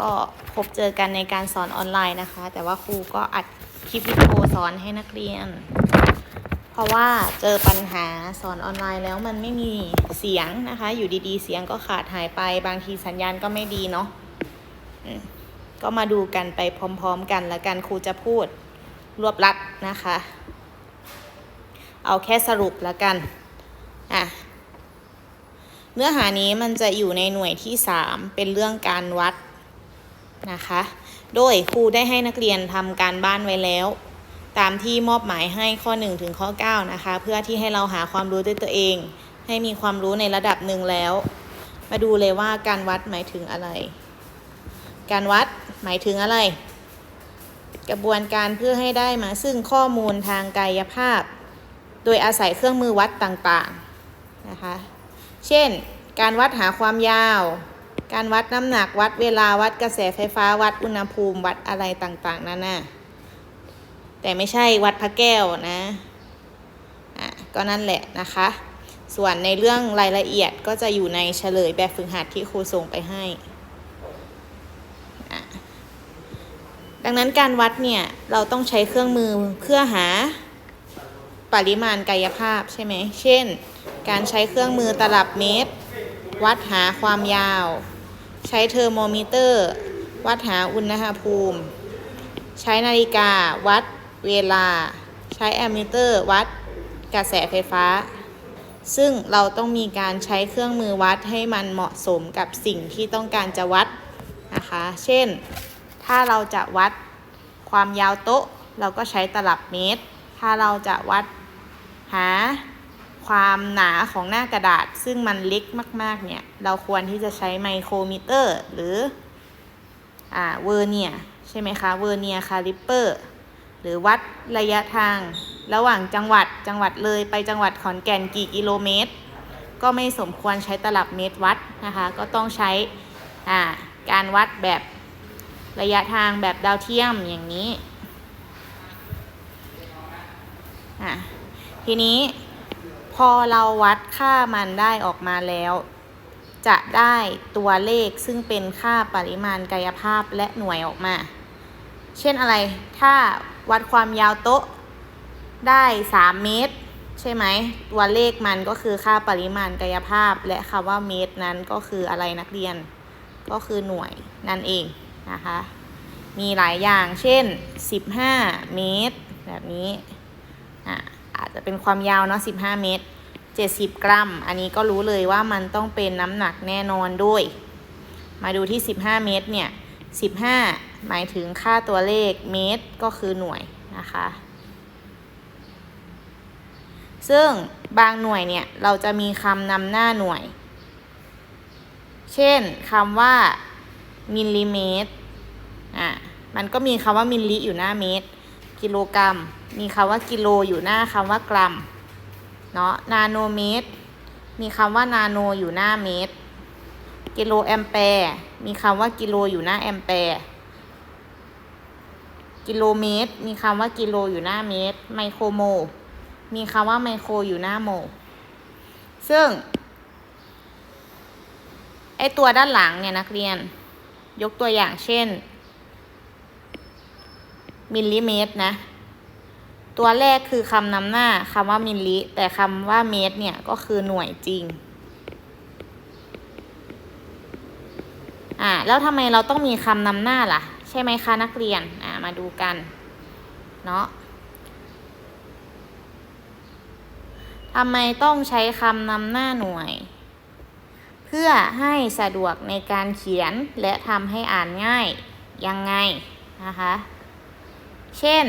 ก็พบเจอกันในการสอนออนไลน์นะคะ แต่ว่าครูก็อัดคลิปวิดีโอสอนให้นักเรียน เพราะว่าเจอปัญหาสอนออนไลน์แล้วมันไม่มีเสียงนะคะ อยู่ดีๆ เสียงก็ขาดหายไปบางทีสัญญาณก็ไม่ดีเนาะก็มาดูกันไปพร้อมๆกันแล้วกันครูจะพูดรวบลัดนะคะ เอาแค่สรุปแล้วกันอะเนื้อหานี้มันจะอยู่ในหน่วยที่ 3 เป็นเรื่องการวัด นะคะ โดยครูได้ให้นักเรียนทำการบ้านไว้แล้ว ตามที่มอบหมายให้ข้อ 1 ถึงข้อ 9 นะคะ เพื่อที่ให้เราหาความรู้ด้วยตัวเอง ให้มีความรู้ในระดับหนึ่งแล้ว มาดูเลยว่าการวัดหมายถึงอะไร การวัดหมายถึงอะไร กระบวนการเพื่อให้ได้มาซึ่งข้อมูลทางกายภาพ โดยอาศัยเครื่องมือวัดต่างๆนะคะ เช่น การวัดหาความยาว การวัดน้ำหนักวัดเวลาวัดกระแสไฟฟ้าวัดอุณหภูมิวัดอะไรต่างๆนั่นน่ะแต่ไม่ใช่วัดพระแก้วนะอะก็นั่นแหละนะคะ ส่วนในเรื่องรายละเอียดก็จะอยู่ในเฉลยแบบฝึกหัดที่ครูส่งไปให้อะดังนั้นการวัดเนี่ยเราต้องใช้เครื่องมือเพื่อหาปริมาณกายภาพใช่ไหม เช่น การใช้เครื่องมือตลับเมตร วัดหาความยาว ใช้เทอร์โมมิเตอร์ วัดหาอุณหภูมิ ใช้นาฬิกาวัดเวลา ใช้แอมมิเตอร์ วัดกระแสไฟฟ้า ซึ่งเราต้องมีการใช้เครื่องมือวัดให้มันเหมาะสมกับสิ่งที่ต้องการจะวัดนะคะ เช่น ถ้าเราจะวัดความยาวโต๊ะ เราก็ใช้ตลับเมตร ถ้าเราจะวัดหา ความหนาของหน้ากระดาษซึ่งมันเล็กมาก ๆ เนี่ย เราควรที่จะใช้ไมโครมิเตอร์ หรืออ่าเวอร์เนียใช่ไหมคะเวอร์เนียคาลิปเปอร์หรือวัดระยะทาง ระหว่างจังหวัดจังหวัดเลยไปจังหวัดขอนแก่นกี่กิโลเมตร ก็ไม่สมควรใช้ตลับเมตรวัดนะคะ ก็ต้องใช้อ่าการวัดแบบระยะทางแบบดาวเทียมอย่างนี้อะทีนี้ อเราวัดค่ามันได้ออกมาแล้ว จะได้ตัวเลขซึ่งเป็นค่าปริมาณกายภาพและหน่วยออกมา เช่นอะไร ถ้าวัดความยาวโต๊ะได้ 3 เมตร ใช่ไหม ตัวเลขมันก็คือค่าปริมาณกายภาพ และคำว่าเมตรนั้นก็คืออะไรนักเรียน ก็คือหน่วยนั่นเองนะคะ มีหลายอย่าง เช่น 15 เมตร แบบนี้อะ อาจจะเป็นความยาวเนาะ15 เมตร 70 กรัม อันนี้ก็รู้เลยว่ามันต้องเป็นน้ำหนักแน่นอนด้วย มาดูที่ 15 เมตรเนี่ย 15 หมายถึงค่าตัวเลขเมตรก็คือหน่วยนะคะ ซึ่งบางหน่วยเนี่ย เราจะมีคำนำหน้าหน่วย เช่นคำว่ามิลลิเมตรอะมันก็มีคำว่ามิลลิอยู่หน้าเมตร กิโลกรัม มีคำว่ากิโลอยู่หน้าคำว่ากรัม เนาะนาโนเมตร มีคำว่านาโนอยู่หน้าเมตร กิโลแอมแปร์ มีคำว่ากิโลอยู่หน้าแอมแปร์ กิโลเมตร มีคำว่ากิโลอยู่หน้าเมตร ไมโครโม มีคำว่าไมโครอยู่หน้าโม ซึ่งไอตัวด้านหลังเนี่ยนักเรียน ยกตัวอย่างเช่น มิลลิเมตรนะ ตัวแรกคือคำนำหน้าคำว่ามิลลิ แต่คำว่าเมตรเนี่ยก็คือหน่วยจริง อ่าแล้วทำไมเราต้องมีคำนำหน้าล่ะ ใช่ไหมคะนักเรียน อ่ามาดูกัน เนาะทำไมต้องใช้คำนำหน้าหน่วย เพื่อให้สะดวกในการเขียนและทำให้อ่านง่าย ยังไงนะคะ เช่น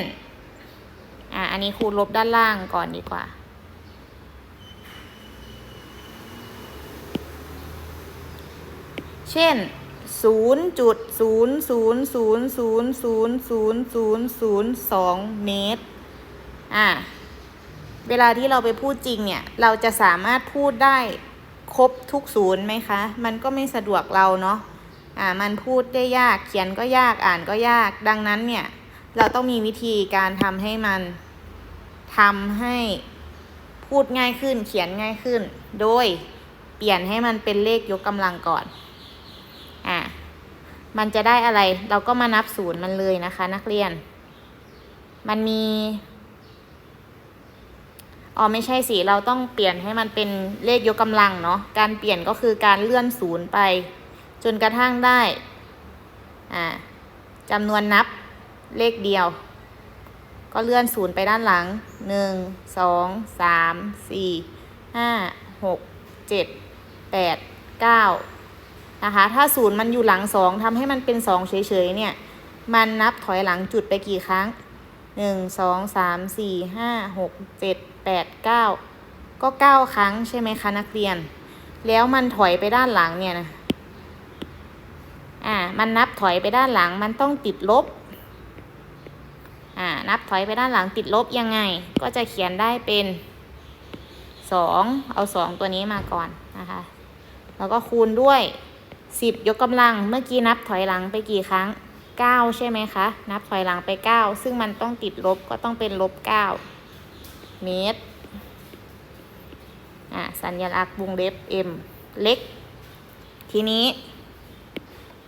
อ่าอันนี้ครูลบด้านล่างก่อนดีกว่า เช่นศูนย์จุดศูนย์ศูนย์ศูนย์ศูนย์ศูนย์ศูนย์ศูนย์ศูนย์สองเมตร อ่า เวลาที่เราไปพูดจริงเนี่ย เราจะสามารถพูดได้ครบทุกศูนย์ไหมคะ มันก็ไม่สะดวกเราเนาะ อ่า มันพูดได้ยาก เขียนก็ยาก อ่านก็ยาก ดังนั้นเนี่ย เราต้องมีวิธีการทำให้มันทำให้พูดง่ายขึ้น เขียนง่ายขึ้น โดยเปลี่ยนให้มันเป็นเลขยกกำลังก่อน อะ มันจะได้อะไร เราก็มานับศูนย์มันเลยนะคะ นักเรียน มันมีอ๋อไม่ใช่สิ เราต้องเปลี่ยนให้มันเป็นเลขยกกำลังเนาะ การเปลี่ยนก็คือการเลื่อนศูนย์ไป จนกระทั่งได้ อ่าจำนวนนับ เลขเดียว ก็เลื่อนศูนย์ไปด้านหลังหนึ่งสองสามสี่ห้าหกเจ็ดแปดเก้านะคะ ถ้าศูนย์มันอยู่หลังสองทำให้มันเป็นสองเฉยๆเนี่ย มันนับถอยหลังจุดไปกี่ครั้งหนึ่งสองสามสี่ห้าหกเจ็ดแปดเก้าก็เก้าครั้งใช่ไหมคะนักเรียน แล้วมันถอยไปด้านหลังเนี่ยนะ อ่า มันนับถอยไปด้านหลัง มันต้องติดลบ อ่านับถอยไปด้านหลังติดลบยังไง ก็จะเขียนได้เป็นสองเอาสองตัวนี้มาก่อนนะคะ แล้วก็คูณด้วยสิบยกกำลังเมื่อกี้นับถอยหลังไปกี่ครั้งเก้าใช่ไหมคะ นับถอยหลังไปเก้าซึ่งมันต้องติดลบก็ต้องเป็นลบเก้าเมตรอ่าสัญลักษณ์วงเล็บ m เล็ก ทีนี้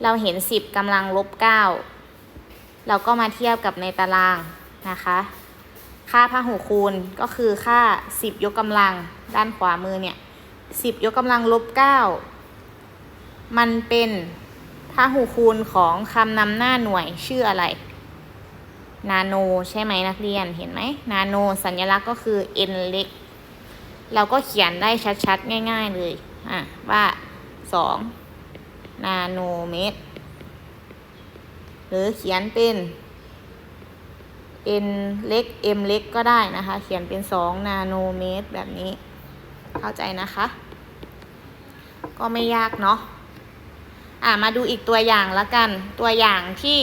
เราเห็นสิบกำลังลบเก้า เราก็มาเทียบกับในตารางนะคะ ค่าพหูคูณก็คือค่า 10 ยกกำลังด้านขวามือเนี่ย10 ยกกำลังลบ 9 มันเป็นพหูคูณของคำนำหน้าหน่วยชื่ออะไร นาโนใช่ไหมนักเรียนเห็นไหม นาโนสัญลักษณ์ก็คือ n เล็ก เราก็เขียนได้ชัดๆ ง่าย ๆเลย อะ ว่า 2 นาโนเมตร หรือเขียนเป็น n เล็ก m เล็กก็ได้นะคะ เขียนเป็น 2 นาโนเมตรแบบนี้ เข้าใจนะคะ ก็ไม่ยากเนาะอะมาดูอีกตัวอย่างละกัน ตัวอย่างที่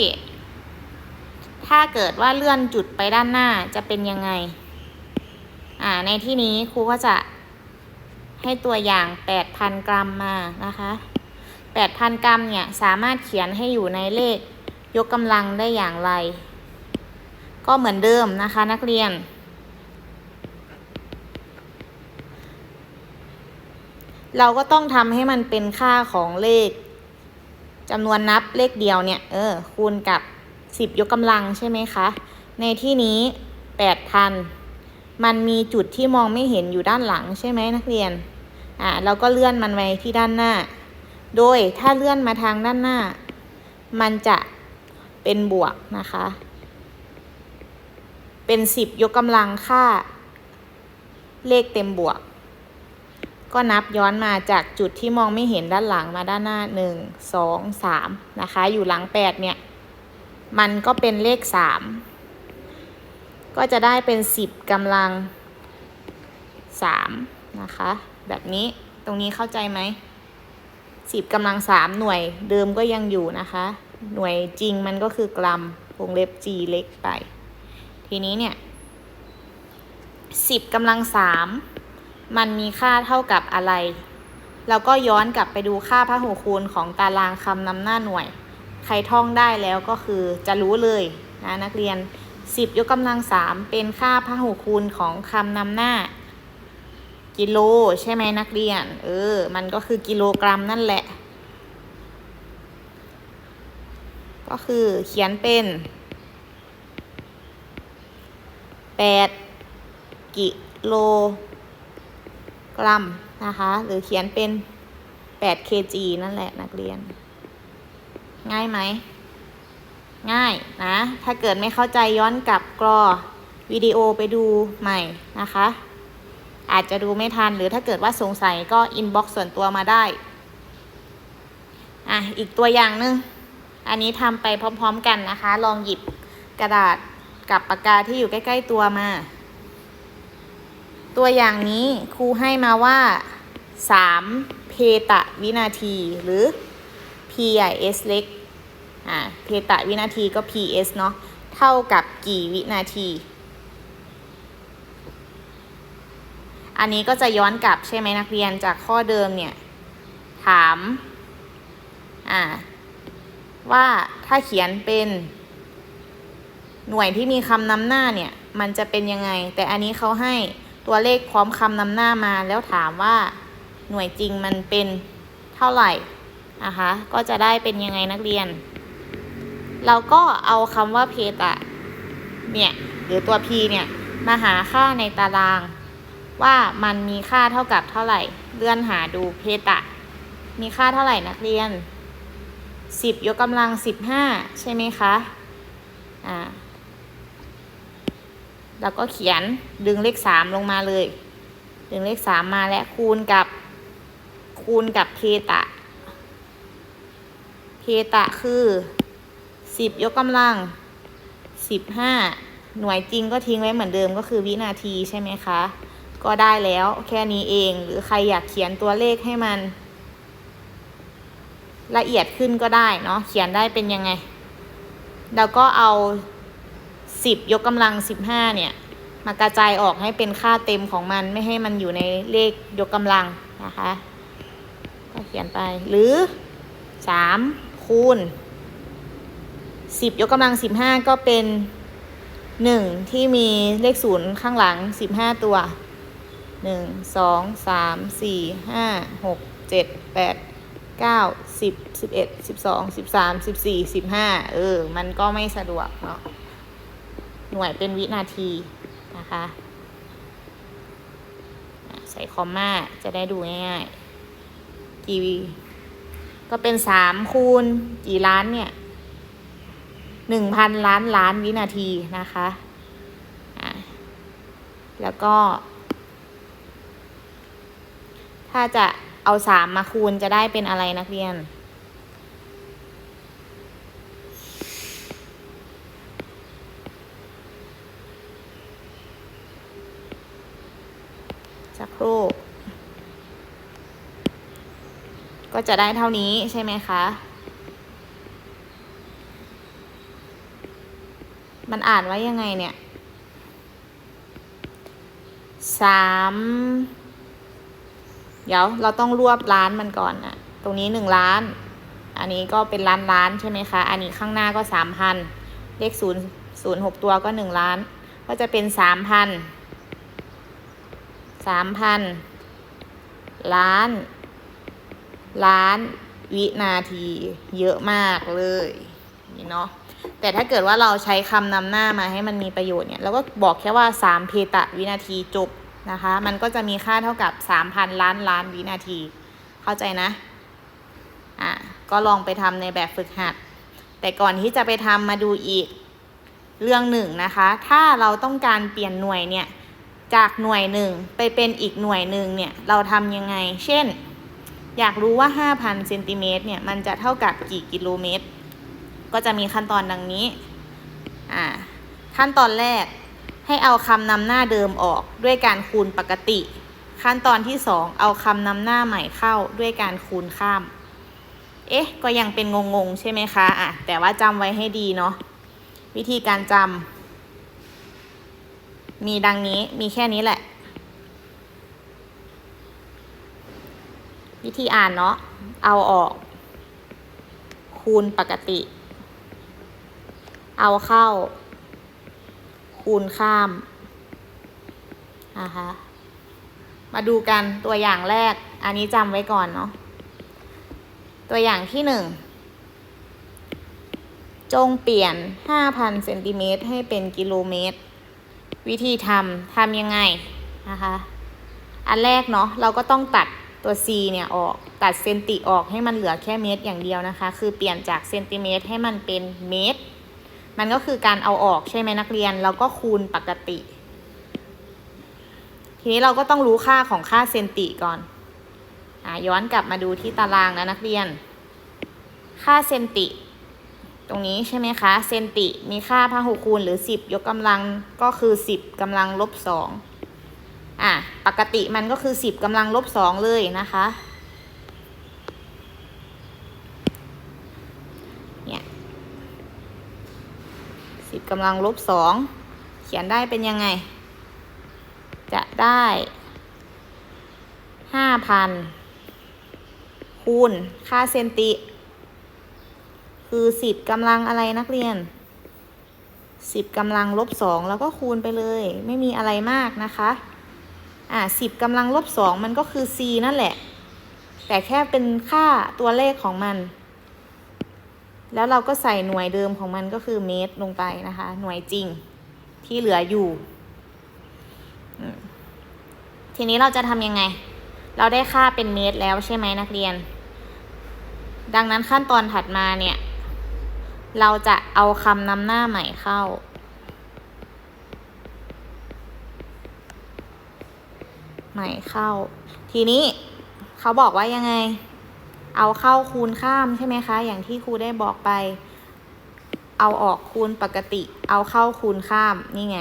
ถ้าเกิดว่าเลื่อนจุดไปด้านหน้าจะเป็นยังไง อ่า ในที่นี้ครูก็จะให้ตัวอย่าง 8,000 กรัมมานะคะ 8,000 กรัมเนี่ย สามารถเขียนให้อยู่ในเลข ยกกำลังได้อย่างไร ก็เหมือนเดิมนะคะนักเรียน เราก็ต้องทำให้มันเป็นค่าของเลขจำนวนนับเลขเดียวเนี่ย เออ คูณกับ10ยกกำลังใช่ไหมคะ ในที่นี้8,000มันมีจุดที่มองไม่เห็นอยู่ด้านหลังใช่ไหมนักเรียน อ่าเราก็เลื่อนมันไว้ที่ด้านหน้า โดยถ้าเลื่อนมาทางด้านหน้า มันจะ เป็นบวกนะคะ เป็นสิบยกกำลังค่า เลขเต็มบวก ก็นับย้อนมาจากจุดที่มองไม่เห็นด้านหลังมาด้านหน้าหนึ่งสองสามนะคะ อยู่หลังแปดเนี่ย มันก็เป็นเลขสามก็จะได้เป็นสิบกำลังสามนะคะ แบบนี้ตรงนี้เข้าใจไหมสิบกำลังสามหน่วยเดิมก็ยังอยู่นะคะ หน่วยจริงมันก็คือกรัมวงเล็บ g เล็กไป ทีนี้เนี่ยสิบกำลังสามมันมีค่าเท่ากับอะไรเราก็ย้อนกลับไปดูค่าพหูคูณของตารางคำนำหน้าหน่วย ใครท่องได้แล้วก็คือจะรู้เลยนะนักเรียน 10 ยกกำลังสามเป็นค่าพหูคูณของคำนำหน้า กิโลใช่ไหมนักเรียน เออ มันก็คือกิโลกรัมนั่นแหละ ก็คือเขียนเป็นแปดกิโลกรัมนะคะ หรือเขียนเป็นแปด kg นั่นแหละนักเรียน ง่ายไหม ง่ายนะ ถ้าเกิดไม่เข้าใจย้อนกลับกรอวิดีโอไปดูใหม่นะคะ อาจจะดูไม่ทันหรือถ้าเกิดว่าสงสัยก็อินบ็อกซ์ส่วนตัวมาได้ อะ อีกตัวอย่างหนึง อันนี้ทำไปพร้อม ๆ กันนะคะ ลองหยิบกระดาษกับปากกาที่อยู่ใกล้ ๆ ตัวมา ตัวอย่างนี้ครูให้มาว่า 3 เพตะวินาทีหรือ PIS เล็กอ่าเพตะวินาทีก็ PS เนาะเท่ากับกี่วินาที อันนี้ก็จะย้อนกลับใช่ไหมนักเรียนจากข้อเดิมเนี่ย ถาม อ่า ว่าถ้าเขียนเป็น หน่วยที่มีคำนำหน้าเนี่ย มันจะเป็นยังไง แต่อันนี้เขาให้ตัวเลขพร้อมคำนำหน้ามา แล้วถามว่าหน่วยจริงมันเป็นเท่าไหร่นะคะก็จะได้เป็นยังไงนักเรียน เราก็เอาคำว่าเพตะเนี่ยหรือตัว p เนี่ยมาหาค่าในตาราง ว่ามันมีค่าเท่ากับเท่าไหร่ เลื่อนหาดูเพตะ มีค่าเท่าไหร่นักเรียน 10 ยกกำลัง 15 ใช่ไหมคะ อ่า แล้วก็เขียนดึงเลข 3 ลงมาเลย ดึงเลข 3 มาและคูณกับคูณกับเพตะ เพตะคือ 10 ยกกำลัง 15 หน่วยจริงก็ทิ้งไว้เหมือนเดิมก็คือวินาทีใช่ไหมคะ ก็ได้แล้วแค่นี้เอง หรือใครอยากเขียนตัวเลขให้มัน ละเอียดขึ้นก็ได้เนาะเขียนได้เป็นยังไง แล้วก็เอาสิบยกกำลังสิบห้าเนี่ย มากระจายออกให้เป็นค่าเต็มของมันไม่ให้มันอยู่ในเลขยกกำลังนะคะ ก็เขียนไปหรือสามคูณสิบยกกำลังสิบห้าก็เป็นหนึ่งที่มีเลขศูนย์ข้างหลังสิบห้าตัวหนึ่งสองสามสี่ห้าหกเจ็ดแปด เก้าสิบสิบเอ็ดสิบสองสิบสามสิบสี่สิบห้าเออ มันก็ไม่สะดวกเนาะหน่วยเป็นวินาทีนะคะใส่คอมมาจะได้ดูง่ายๆกี่ก็เป็นสามคูณกี่ล้านเนี่ยหนึ่งพันล้านล้านวินาทีนะคะแล้วก็ ถ้าจะ เอาสามมาคูณจะได้เป็นอะไรนักเรียน สักครู่ ก็จะได้เท่านี้ใช่ไหมคะ มันอ่านว่ายังไงเนี่ยสาม เดี๋ยวเราต้องรวบล้านมันก่อนอะตรงนี้หนึ่งล้าน อันนี้ก็เป็นล้านล้านใช่ไหมคะ อันนี้ข้างหน้าก็สามพันเลขศูนย์ศูนย์หกตัวก็หนึ่งล้าน ก็จะเป็นสามพันสามพันล้าน ล้านวินาทีเยอะมากเลยนี่เนาะแต่ถ้าเกิดว่าเราใช้คำนำหน้ามาให้มันมีประโยชน์เนี่ยเราก็บอกแค่ว่าสามเพตะวินาทีจบ นะคะ มันก็จะมีค่าเท่ากับสามพันล้านล้านวินาที เข้าใจนะ อะ ก็ลองไปทำในแบบฝึกหัด แต่ก่อนที่จะไปทำมาดูอีกเรื่องหนึ่งนะคะ ถ้าเราต้องการเปลี่ยนหน่วยเนี่ย จากหน่วยหนึ่งไปเป็นอีกหน่วยหนึ่งเนี่ย เราทำยังไง เช่น อยากรู้ว่า 5,000เซนติเมตรเนี่ย มันจะเท่ากับกี่กิโลเมตร ก็จะมีขั้นตอนดังนี้ อ่า ขั้นตอนแรก ให้เอาคำนำหน้าเดิมออกด้วยการคูณปกติ ขั้นตอนที่สองเอาคำนำหน้าใหม่เข้าด้วยการคูณข้าม เอ๊ะ ก็ยังเป็นงงๆ ใช่ไหมคะอะแต่ว่าจำไว้ให้ดีเนาะวิธีการจำมีดังนี้มีแค่นี้แหละ วิธีอ่านเนาะเอาออก คูณปกติ เอาเข้า คูณข้ามนะคะมาดูกันตัวอย่างแรก อันนี้จำไว้ก่อนเนาะตัวอย่างที่หนึ่งจงเปลี่ยน 5,000เซนติเมตรให้เป็นกิโลเมตร วิธีทำทำยังไงนะคะ อันแรกเนาะเราก็ต้องตัดตัว c เนี่ยออกตัดเซนติออกให้มันเหลือแค่เมตรอย่างเดียวนะคะ คือเปลี่ยนจากเซนติเมตรให้มันเป็นเมตร มันก็คือการเอาออกใช่ไหมนักเรียนเราก็คูณปกติ ทีนี้เราก็ต้องรู้ค่าของค่าเซนติก่อนอะย้อนกลับมาดูที่ตารางนะนักเรียน ค่าเซนติ ตรงนี้ใช่ไหมคะ เซนติมีค่าพหุคูณหรือ 10 ยกกำลังก็คือ 10กำลังลบ2อะปกติมันก็คือ 10กำลังลบ2เลยนะคะ เนี่ย10 กำลังลบ2เขียนได้เป็นยังไง จะได้5,000คูณค่าเซนติ คือสิบกำลังอะไรนักเรียนสิบกำลังลบสองแล้วก็คูณไปเลย ไม่มีอะไรมากนะคะอ่าสิบกำลังลบสองมันก็คือ c นั่นแหละ แต่แค่เป็นค่าตัวเลขของมัน แล้วเราก็ใส่หน่วยเดิมของมันก็คือเมตรลงไปนะคะ หน่วยจริงที่เหลืออยู่ ทีนี้เราจะทำยังไง เราได้ค่าเป็นเมตรแล้วใช่ไหมนักเรียน ดังนั้นขั้นตอนถัดมาเนี่ย เราจะเอาคำนำหน้าใหม่เข้า ใหม่เข้า ทีนี้เขาบอกว่ายังไง เอาเข้าคูณข้ามใช่ไหมคะ อย่างที่ครูได้บอกไป เอาออกคูณปกติ เอาเข้าคูณข้ามนี่ไง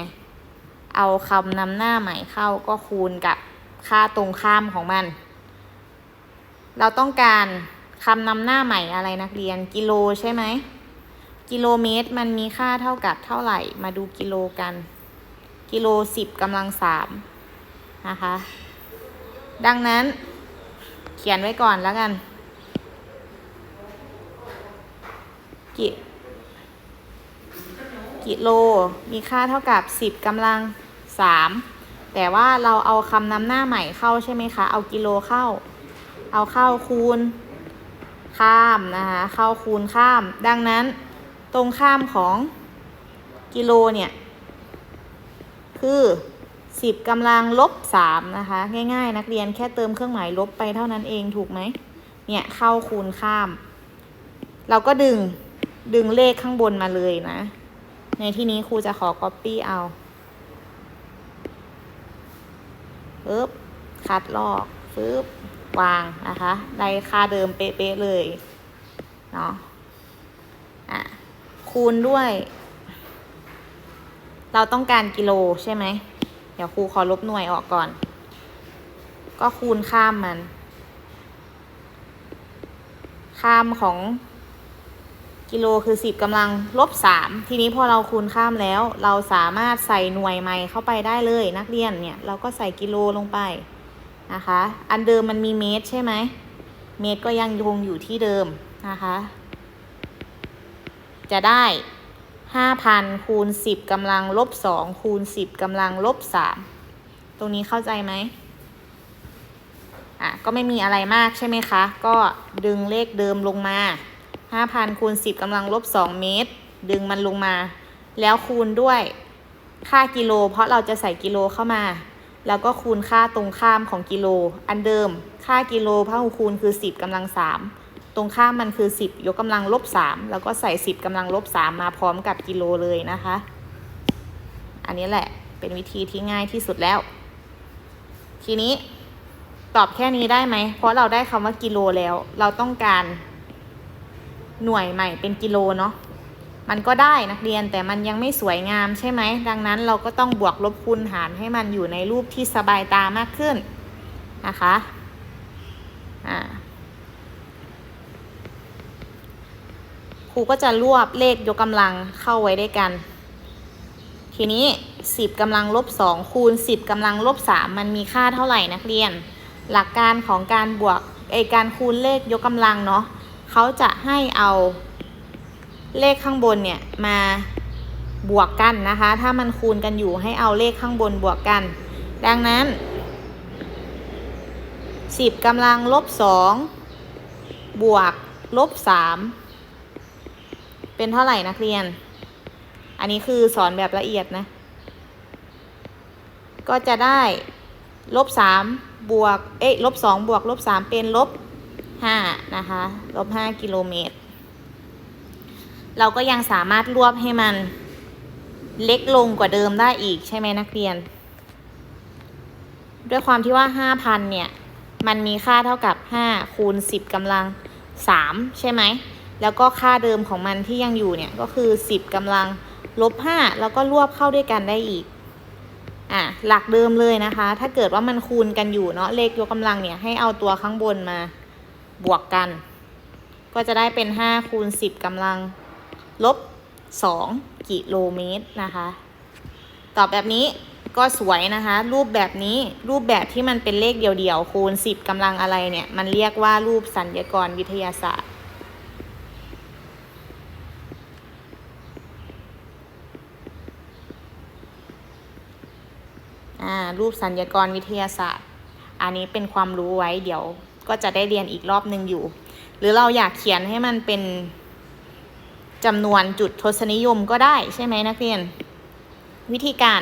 เอาคำนำหน้าใหม่เข้าก็คูณกับค่าตรงข้ามของมัน เราต้องการคำนำหน้าใหม่อะไรนักเรียนกิโลใช่ไหมกิโลเมตรมันมีค่าเท่ากับเท่าไหร่ มาดูกิโลกัน กิโลสิบกำลังสามนะคะ ดังนั้นเขียนไว้ก่อนแล้วกัน กิกิโลมีค่าเท่ากับสิบกำลังสามแต่ว่าเราเอาคำนำหน้าใหม่เข้าใช่ไหมคะ เอากิโลเข้า เอาเข้าคูณข้ามนะคะ เข้าคูณข้าม ดังนั้นตรงข้ามของกิโลเนี่ย คือสิบกำลังลบสามนะคะ ง่ายๆ นักเรียนแค่เติมเครื่องหมายลบไปเท่านั้นเองถูกไหมเนี่ยเข้าคูณข้าม เราก็ดึง ดึงเลขข้างบนมาเลยนะ ในที่นี้ครูจะขอ copy เอาปึ๊บคัดลอกปึ๊บวางนะคะได้ค่าเดิมเป๊ะๆเลยเนาะอะคูณด้วย เราต้องการกิโลใช่ไหม เดี๋ยวครูขอลบหน่วยออกก่อน ก็คูณข้ามมัน ข้ามของ กิโลคือสิบกำลังลบสามทีนี้พอเราคูณข้ามแล้ว เราสามารถใส่หน่วยใหม่เข้าไปได้เลยนักเรียนเนี่ยเราก็ใส่กิโลลงไปนะคะ อันเดิมมันมีเมตรใช่ไหมเมตรก็ยังคงอยู่ที่เดิมนะคะ จะได้ห้าพันคูณสิบกำลังลบสองคูณสิบกำลังลบสามตรงนี้เข้าใจไหมอะก็ไม่มีอะไรมากใช่ไหมคะ ก็ดึงเลขเดิมลงมา ห้าพันคูณสิบกำลังลบสองเมตร ดึงมันลงมา แล้วคูณด้วยค่ากิโล เพราะเราจะใส่กิโลเข้ามา แล้วก็คูณค่าตรงข้ามของกิโล อันเดิม ค่ากิโลพหุคูณคือสิบกำลังสามตรงข้ามมันคือสิบยกกำลังลบสามแล้วก็ใส่สิบกำลังลบสามมาพร้อมกับกิโลเลยนะคะ อันนี้แหละเป็นวิธีที่ง่ายที่สุดแล้ว ทีนี้ตอบแค่นี้ได้ไหม เพราะเราได้คำว่ากิโลแล้ว เราต้องการ หน่วยใหม่เป็นกิโลเนาะมันก็ได้นักเรียนแต่มันยังไม่สวยงามใช่ไหม ดังนั้นเราก็ต้องบวกลบคูณหารให้มันอยู่ในรูปที่สบายตามากขึ้นนะคะอ่าครูก็จะรวบเลขยกกำลังเข้าไว้ด้วยกัน ทีนี้ 10กำลังลบ2คูณ 10กำลังลบ3มันมีค่าเท่าไหร่นักเรียน หลักการของการบวกไอการคูณเลขยกกำลังเนาะ เขาจะให้เอาเลขข้างบนเนี่ยมาบวกกันนะคะ ถ้ามันคูณกันอยู่ให้เอาเลขข้างบนบวกกัน ดังนั้น 10กำลังลบ2บวกลบ3เป็นเท่าไหร่นักเรียน อันนี้คือสอนแบบละเอียดนะ ก็จะได้ลบ3บวก เอ๊ะลบ2บวกลบ3เป็นลบ 5นะคะลบ5กิโลเมตร เราก็ยังสามารถรวบให้มันเล็กลงกว่าเดิมได้อีกใช่ไหมนักเรียน ด้วยความที่ว่า5,000เนี่ย มันมีค่าเท่ากับ5คูณ10กำลัง3ใช่ไหม แล้วก็ค่าเดิมของมันที่ยังอยู่เนี่ย ก็คือ10กำลังลบ5แล้วก็รวบเข้าด้วยกันได้อีกอะหลักเดิมเลยนะคะ ถ้าเกิดว่ามันคูณกันอยู่เนาะเลขยกกำลังเนี่ยให้เอาตัวข้างบนมา บวกกัน ก็จะได้เป็น 5 คูณ 10กำลัง ลบ 2 กิโลเมตรนะคะ ตอบแบบนี้ก็สวยนะคะ รูปแบบนี้รูปแบบที่มันเป็นเลขเดี่ยวๆ คูณ 10กำลังอะไรเนี่ย มันเรียกว่ารูปสัญญากรวิทยาศาสตร์อ่ารูปสัญญากรวิทยาศาสตร์ อันนี้เป็นความรู้ไว้เดี๋ยว ก็จะได้เรียนอีกรอบหนึ่งอยู่ หรือเราอยากเขียนให้มันเป็นจำนวนจุดทศนิยมก็ได้ใช่ไหมนักเรียน วิธีการ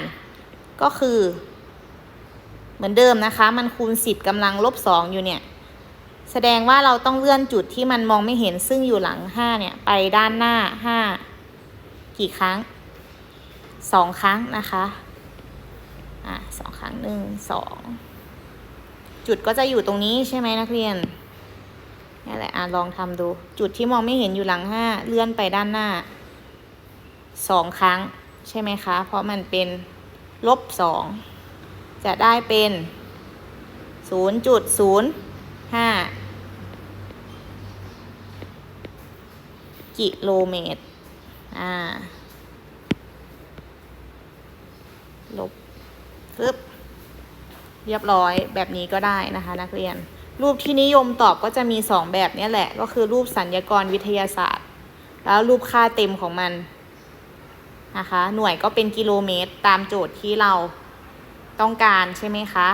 ก็คือ เหมือนเดิมนะคะ มันคูณ 10กำลังลบ 2 อยู่เนี่ย แสดงว่าเราต้องเลื่อนจุดที่มันมองไม่เห็นซึ่งอยู่หลัง 5 เนี่ย ไปด้านหน้า 5 กี่ครั้ง 2 ครั้งนะคะ อะสองครั้งหนึ่งสอง จุดก็จะอยู่ตรงนี้ใช่ไหมนักเรียนนี่แหละอะลองทำดู จุดที่มองไม่เห็นอยู่หลังห้าเลื่อนไปด้านหน้าสองครั้งใช่ไหมคะ เพราะมันเป็นลบสองจะได้เป็นศูนย์จุดศูนย์ห้ากิโลเมตร อ่า ลบปึ๊บ เรียบร้อยแบบนี้ก็ได้นะคะ นักเรียน รูปที่นิยมตอบก็จะมี 2 แบบนี้แหละ ก็คือรูปสัญญากรวิทยาศาสตร์ แล้วรูปค่าเต็มของมันนะคะ หน่วยก็เป็นกิโลเมตรตามโจทย์ที่เราต้องการใช่ไหมคะ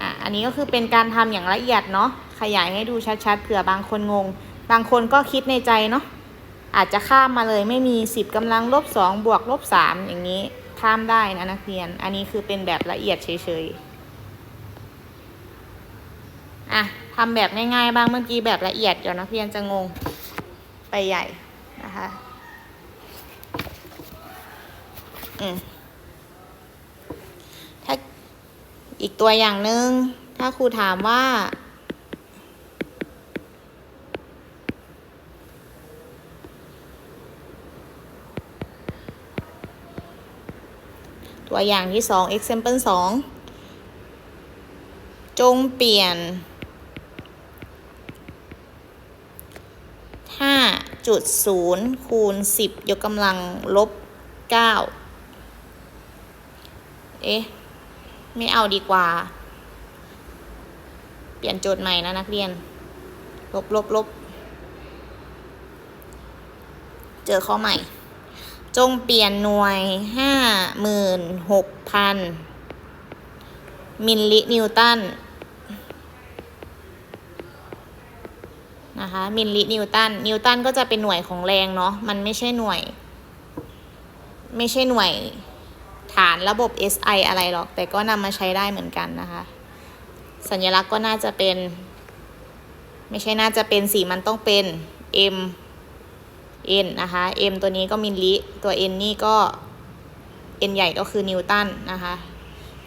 อะอันนี้ก็คือเป็นการทำอย่างละเอียดเนาะขยายให้ดูชัดๆเผื่อบางคนงง บางคนก็คิดในใจเนาะ อาจจะข้ามมาเลยไม่มี 10กำลังลบ2บวกลบ3อย่างนี้ข้ามได้นะนักเรียน อันนี้คือเป็นแบบละเอียดเฉยๆอะทำแบบง่ายๆบ้างเมื่อกี้แบบละเอียดเดี๋ยวนักเรียนจะงงไปใหญ่นะคะอืมถ้าอีกตัวอย่างหนึ่งถ้าครูถามว่า ตัวอย่างที่สอง example สองจงเปลี่ยน 5.0 คูณ 10 ยกกำลังลบ 9 เอ๊ะ ไม่เอาดีกว่า เปลี่ยนโจทย์ใหม่นะนักเรียน ลบลบลบ เจอข้อใหม่ จงเปลี่ยนหน่วยห้าหมื่นหกพันมิลลินิวตันนะคะมิลลินิวตันนิวตันก็จะเป็นหน่วยของแรงเนาะมันไม่ใช่หน่วย ไม่ใช่หน่วยฐานระบบ SI อะไรหรอก แต่ก็นำมาใช้ได้เหมือนกันนะคะ สัญลักษณ์ก็น่าจะเป็น ไม่ใช่น่าจะเป็นสีมันต้องเป็น M n นะคะ m ตัวนี้ก็มิลลิ ตัว n นี่ก็ n ใหญ่ก็คือนิวตันนะคะ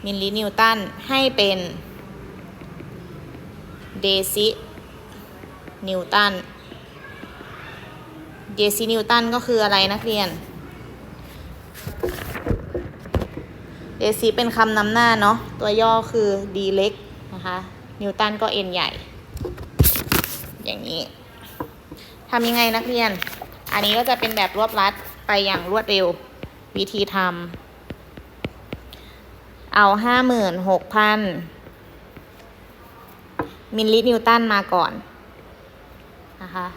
มิลลินิวตันให้เป็นเดซินิวตัน เดซินิวตันก็คืออะไรนักเรียน เดซิเป็นคำนำหน้าเนาะ ตัวย่อคือ d เล็กนะคะ นิวตันก็ n ใหญ่ อย่างนี้ ทำยังไงนักเรียน อันนี้ก็จะเป็นแบบรวบรัดไปอย่างรวดเร็ว วิธีทำเอาห้าหมื่นหกพันมิลลินิวตันมาก่อนนะคะ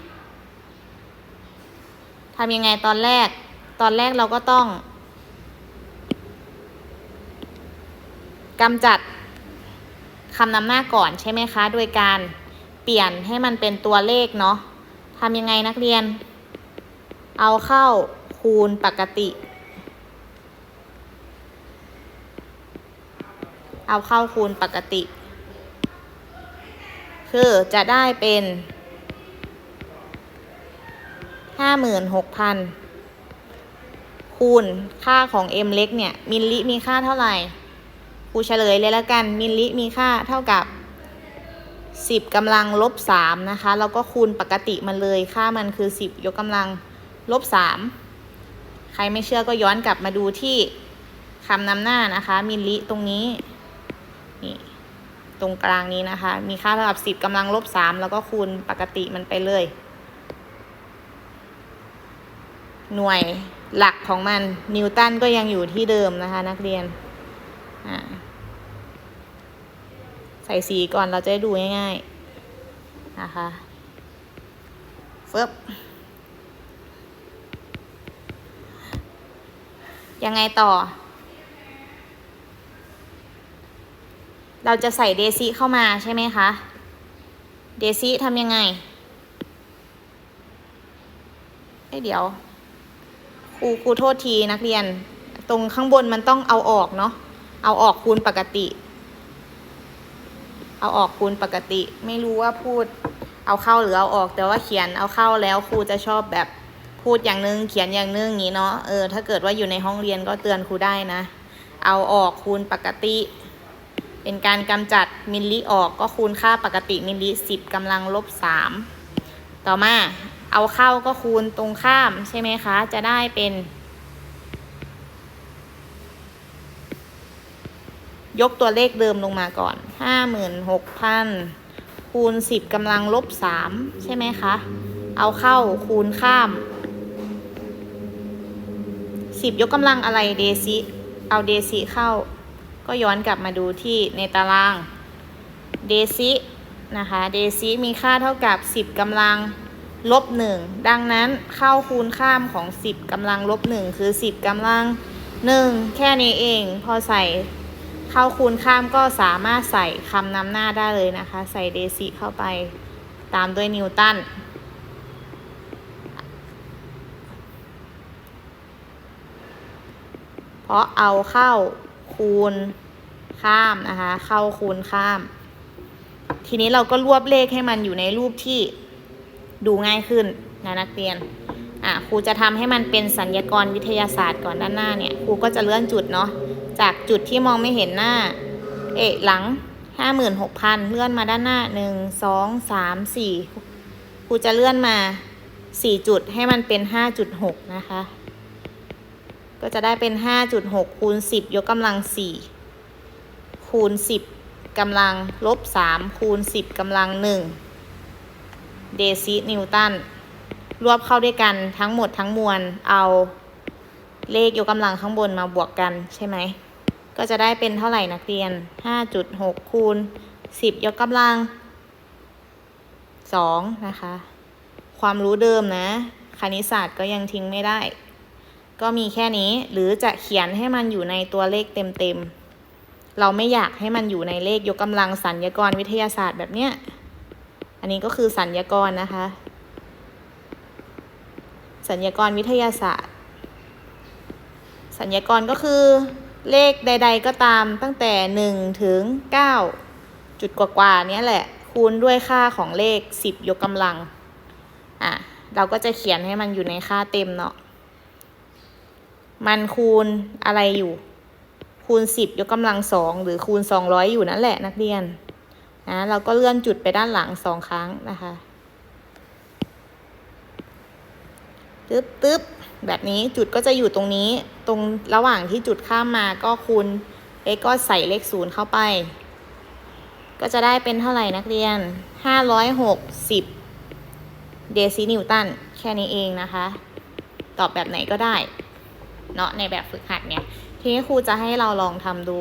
ทำยังไงตอนแรก ตอนแรกเราก็ต้องกำจัดคำนำหน้าก่อนใช่ไหมคะ โดยการเปลี่ยนให้มันเป็นตัวเลขเนาะทำยังไงนักเรียน เอาเข้าคูณปกติ เอาเข้าคูณปกติ คือจะได้เป็นห้าหมื่นหกพันคูณค่าของ m เล็กเนี่ย มิลลิมีค่าเท่าไหร่ครูเฉลยเลยแล้วกัน มิลลิมีค่าเท่ากับสิบกำลังลบสามนะคะ แล้วก็คูณปกติมันเลย ค่ามันคือสิบยกกำลัง ลบสามใครไม่เชื่อก็ย้อนกลับมาดูที่คำนำหน้านะคะ มิลลิตรงนี้นี่ตรงกลางนี้นะคะ มีค่าเท่ากับสิบกำลังลบสามแล้วก็คูณปกติมันไปเลย หน่วยหลักของมันนิวตันก็ยังอยู่ที่เดิมนะคะ นักเรียนใส่สีก่อนเราจะได้ดูง่ายๆนะคะเฟึบ ยังไงต่อ เราจะใส่เดซิเข้ามาใช่ไหมคะ เดซิทำยังไงเอ้เดี๋ยวครูครูโทษทีนักเรียน ตรงข้างบนมันต้องเอาออกเนาะเอาออกคูณปกติ เอาออกคูณปกติ ไม่รู้ว่าพูดเอาเข้าหรือเอาออกแต่ว่าเขียนเอาเข้าแล้วครูจะชอบแบบ พูดอย่างนึงเขียนอย่างนึงอย่างนี้เนาะเออถ้าเกิดว่าอยู่ในห้องเรียนก็เตือนครูได้นะ เอาออกคูณปกติ เป็นการกำจัดมิลลิออกก็คูณค่าปกติมิลลิสิบกำลังลบสามต่อมาเอาเข้าก็คูณตรงข้ามใช่ไหมคะ จะได้เป็น ยกตัวเลขเดิมลงมาก่อนห้าหมื่นหกพันคูณสิบกำลังลบสามใช่ไหมคะ เอาเข้าคูณข้าม สิบยกกำลังอะไรเดซิเอาเดซิเข้า ก็ย้อนกลับมาดูที่ในตารางเดซินะคะเดซิมีค่าเท่ากับ10กำลังลบ1ดังนั้นเข้าคูณข้ามของ10กำลังลบ1คือ10กำลัง1แค่นี้เอง พอใส่เข้าคูณข้ามก็สามารถใส่คำนำหน้าได้เลยนะคะ ใส่เดซิเข้าไปตามด้วยนิวตัน เพ ราะเอาเข้าคูณข้ามนะคะ เข้าคูณข้าม ทีนี้เราก็รวบเลขให้มันอยู่ในรูปที่ดูง่ายขึ้นนะนักเรียนอะครูจะทำให้มันเป็นสัญญากรวิทยาศาสตร์ก่อนด้านหน้าเนี่ยครูก็จะเลื่อนจุดเนาะจากจุดที่มองไม่เห็นหน้า เอะหลังห้าหมื่นหกพันเลื่อนมาด้านหน้าหนึ่งสองสามสี่ครูจะเลื่อนมาสี่จุดให้มันเป็นห้าจุดหกนะคะ ก็จะได้เป็น 5.6 คูณ 10 ยกกำลัง 4 คูณ 10กำลังลบ 3 คูณ 10กำลัง 1 เดซินิวตัน รวบเข้าด้วยกันทั้งหมดทั้งมวล เอาเลขยกกำลังข้างบนมาบวกกันใช่ไหม ก็จะได้เป็นเท่าไหร่นักเรียน 5.6 คูณ 10 ยกกำลัง 2 นะคะ ความรู้เดิมนะ คณิตศาสตร์ก็ยังทิ้งไม่ได้ ก็มีแค่นี้หรือจะเขียนให้มันอยู่ในตัวเลขเต็มๆ เราไม่อยากให้มันอยู่ในเลขยกกำลังสัญญากรวิทยาศาสตร์แบบเนี้ย อันนี้ก็คือสัญญากรนะคะ สัญญากรวิทยาศาสตร์ สัญญากรก็คือเลขใด ๆ ก็ตามตั้งแต่หนึ่งถึงเก้าจุดกว่าๆเนี้ยแหละ คูณด้วยค่าของเลขสิบยกกำลัง อะ เราก็จะเขียนให้มันอยู่ในค่าเต็มเนาะ มันคูณอะไรอยู่ คูณสิบยกกำลังสองหรือคูณสองร้อยอยู่นั่นแหละนักเรียนนะเราก็เลื่อนจุดไปด้านหลังสองครั้งนะคะตึ๊บตึ๊บแบบนี้จุดก็จะอยู่ตรงนี้ ตรงระหว่างที่จุดข้ามมาก็คูณเลขก็ใส่เลขศูนย์เข้าไป ก็จะได้เป็นเท่าไหร่นักเรียนห้าร้อยหกสิบเดซินิวตัน แค่นี้เองนะคะ ตอบแบบไหนก็ได้ เนาะในแบบฝึกหัดเนี่ย ทีนี้ครูจะให้เราลองทำดู